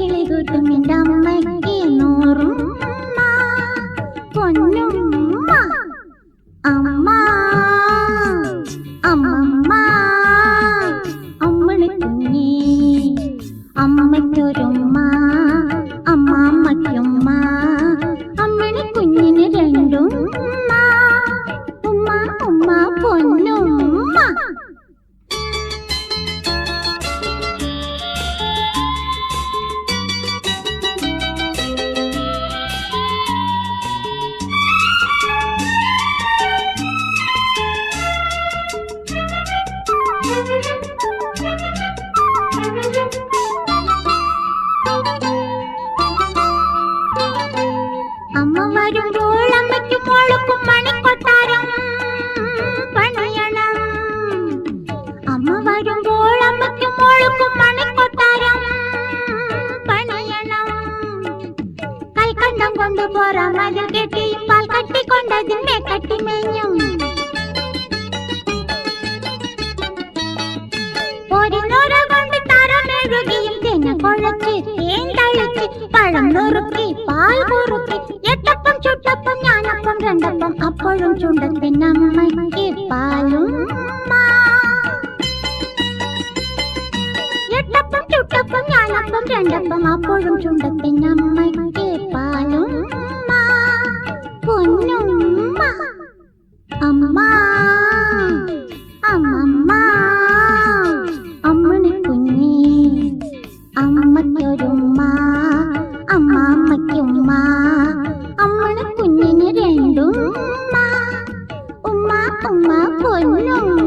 இலை கூட்டும் இந்த அம்மைக்கு வரும்போல் அம்மைக்கும் மோளுக்கும் மனை கொட்டாரம் பணையணம் கல்கண்டம் கொண்டு போற மதில் கெட்டி பால் கட்டி கொண்டதின் மே கட்டி மேயும் ஒரு நூறு கொண்டு தரம் சுண்டத்தின் அம்மைக்கு பாலும். ചുട്ടപ്പം രണ്ടപ്പം അപ്പോഴും ചുണ്ടത്തിനമ്മയ്ക്ക് പാലും പൊന്നുമ്മ. അമ്മ അമ്മമ്മ. അമ്മണി കുഞ്ഞി അമ്മയ്ക്കൊരുമ്മ അമ്മാമ്മയ്ക്കുമ്മ. അമ്മണി കുഞ്ഞിന് രണ്ടും ഉമ്മ ഉമ്മ പൊന്നുമ്മ.